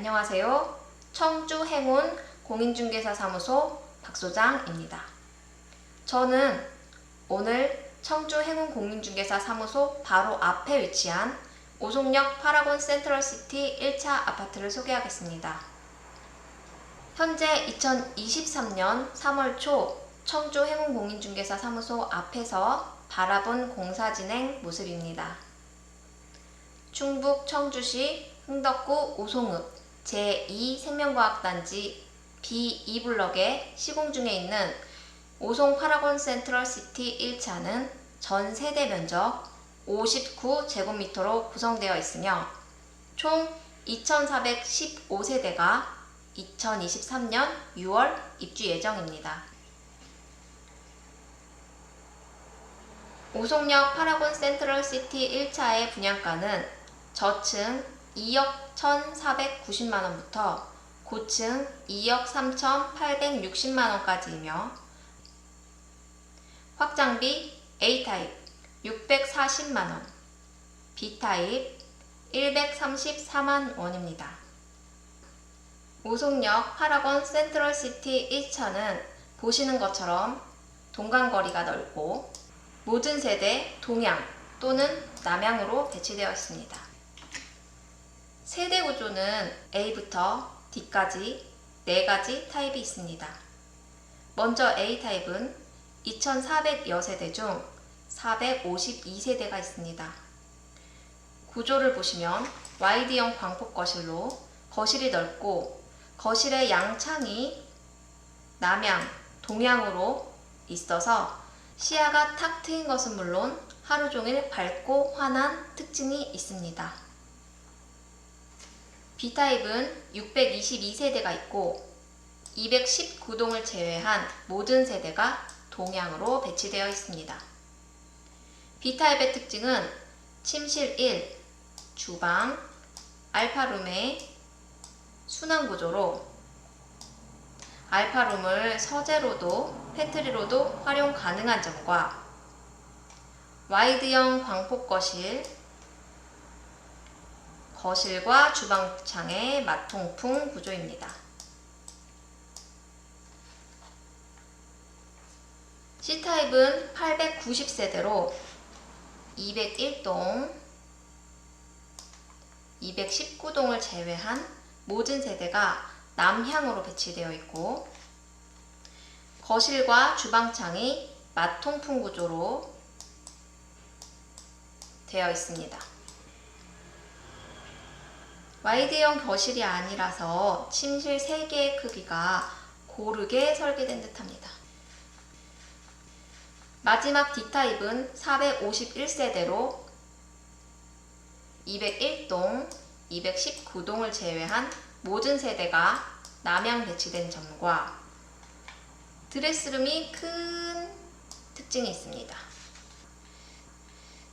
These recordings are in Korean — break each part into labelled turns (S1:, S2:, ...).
S1: 안녕하세요. 청주 행운 공인중개사 사무소 박소장입니다. 저는 오늘 청주 행운 공인중개사 사무소 바로 앞에 위치한 오송역 파라곤 센트럴시티 1차 아파트를 소개하겠습니다. 현재 2023년 3월 초 청주 행운 공인중개사 사무소 앞에서 바라본 공사 진행 모습입니다. 충북 청주시 흥덕구 오송읍 제2생명과학단지 B2블럭에 시공 중에 있는 오송 파라곤 센트럴 시티 1차는 전 세대 면적 59제곱미터로 구성되어 있으며 총 2415세대가 2023년 6월 입주 예정입니다. 오송역 파라곤 센트럴 시티 1차의 분양가는 저층 2억 1,490만원부터 고층 2억 3,860만원까지이며 확장비 A타입 640만원, B타입 134만 원입니다. 오송역 파라곤 센트럴 시티 1차는 보시는 것처럼 동간거리가 넓고 모든 세대 동양 또는 남향으로 배치되어 있습니다. 세대 구조는 A부터 D까지 4가지 타입이 있습니다. 먼저 A타입은 2400여 세대 중 452세대가 있습니다. 구조를 보시면 와이드형 광폭 거실로 거실이 넓고 거실의 양창이 남향, 동향으로 있어서 시야가 탁 트인 것은 물론 하루 종일 밝고 환한 특징이 있습니다. B타입은 622세대가 있고 219동을 제외한 모든 세대가 동향으로 배치되어 있습니다. B타입의 특징은 침실 1, 주방, 알파룸의 순환 구조로 알파룸을 서재로도 패트리로도 활용 가능한 점과 와이드형 광폭 거실, 거실과 주방창의 마통풍 구조입니다. C타입은 890세대로 201동, 219동을 제외한 모든 세대가 남향으로 배치되어 있고 거실과 주방창이 마통풍 구조로 되어 있습니다. 와이드형 거실이 아니라서 침실 3개의 크기가 고르게 설계된 듯합니다. 마지막 D타입은 451세대로 201동, 219동을 제외한 모든 세대가 남향 배치된 점과 드레스룸이 큰 특징이 있습니다.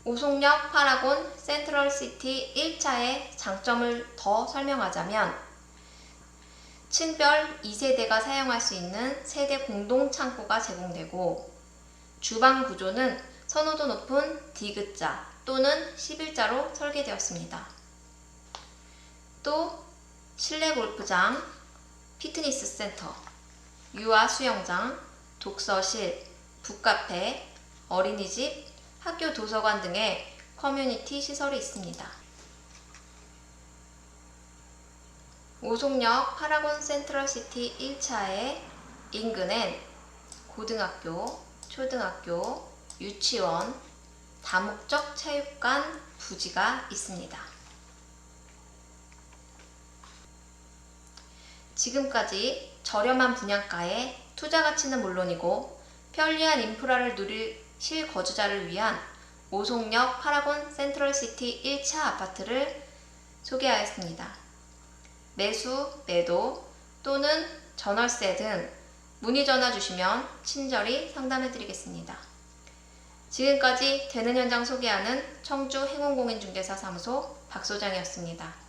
S1: 오송역 파라곤 센트럴시티 1차의 장점을 더 설명하자면 층별 2세대가 사용할 수 있는 세대 공동 창고가 제공되고 주방 구조는 선호도 높은 디귿자 또는 11자로 설계되었습니다. 또 실내 골프장, 피트니스 센터, 유아 수영장, 독서실, 북카페, 어린이집, 학교 도서관 등의 커뮤니티 시설이 있습니다. 오송역 파라곤 센트럴시티 1차의 인근엔 고등학교, 초등학교, 유치원, 다목적 체육관 부지가 있습니다. 지금까지 저렴한 분양가에 투자 가치는 물론이고 편리한 인프라를 누릴 실거주자를 위한 오송역 파라곤 센트럴시티 1차 아파트를 소개하였습니다. 매수, 매도 또는 전월세 등 문의 전화 주시면 친절히 상담해 드리겠습니다. 지금까지 되는 현장 소개하는 청주 행운공인중개사 사무소 박소장이었습니다.